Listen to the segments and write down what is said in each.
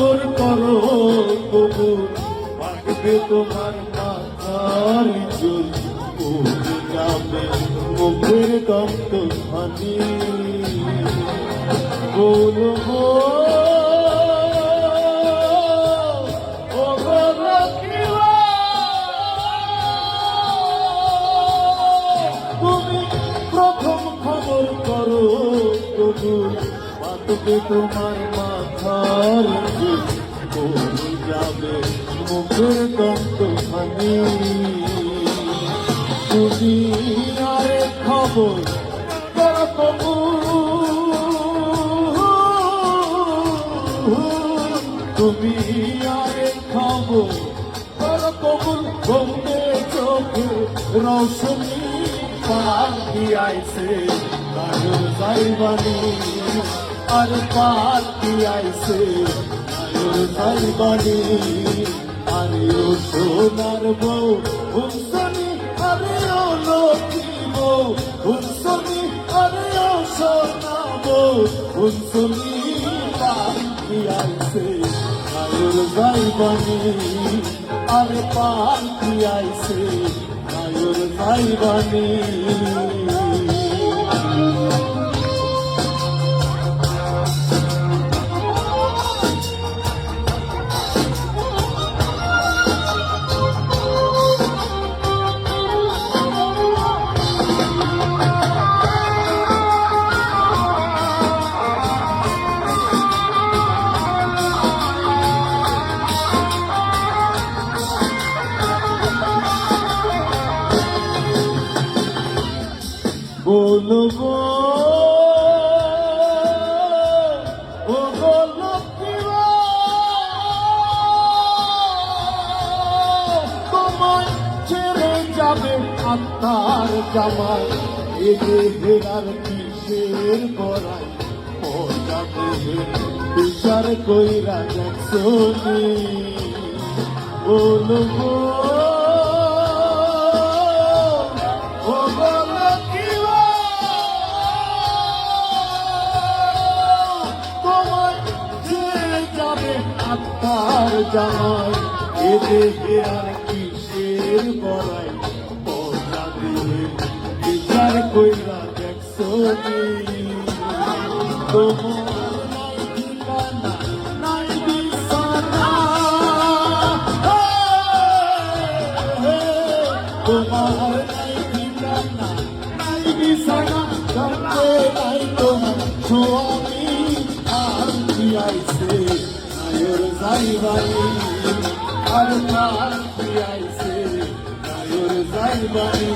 খবর করো তবু পাকবে তোমার মাথার চুল। যাবে মুখের দন্ত ধ্বনি। বলব প্রথম খবর করো তবু পাতবে তোমার মাথার চুল পড়ে যাবে মুখের দন্ত তুমি আরে খবর তুমি আরে খবর কবুল বন্দে চোখে রৌশনী পাখি আইছে কাজল সাইবানি আর পাখি আইছে কাজল সাইবানি আরে ও সোনার বউ হুসনি আরে ও লক্ষ্মী বউ। হুসনি আরে ও সোনা বউ। পাখি আইছে কাজল সাইবানি আরে পাখি আইছে কাজল সাইবানি বলব ও তোমায় ছেড়ে যাবে আত্মার জামাই, এ দেহের কিসের বড়াই মজা দেহে বিচার কইরা দেখছ বলব ও আত্মার জামাই এ দেহে আর কিসের বড়াই দিয়ে বিচার কইরা দেখছ তোমার নাই তোমার স্বামী আর কি আইছে আর আইছে নায়র যাইবানি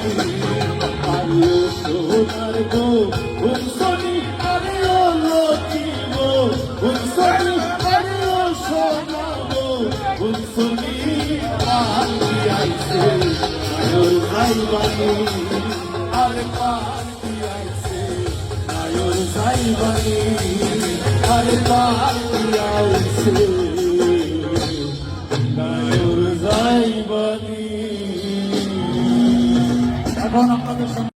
আরে সোনার গো হুনসনি আরে ও গো হুনসনি আরে ও সোনা গো হুনসনি আর আইছে নায়র যাইবানি আর কার কি আইছে নায়র যাইবানি আর কার কি আইছে এখন আপনাদের সামনে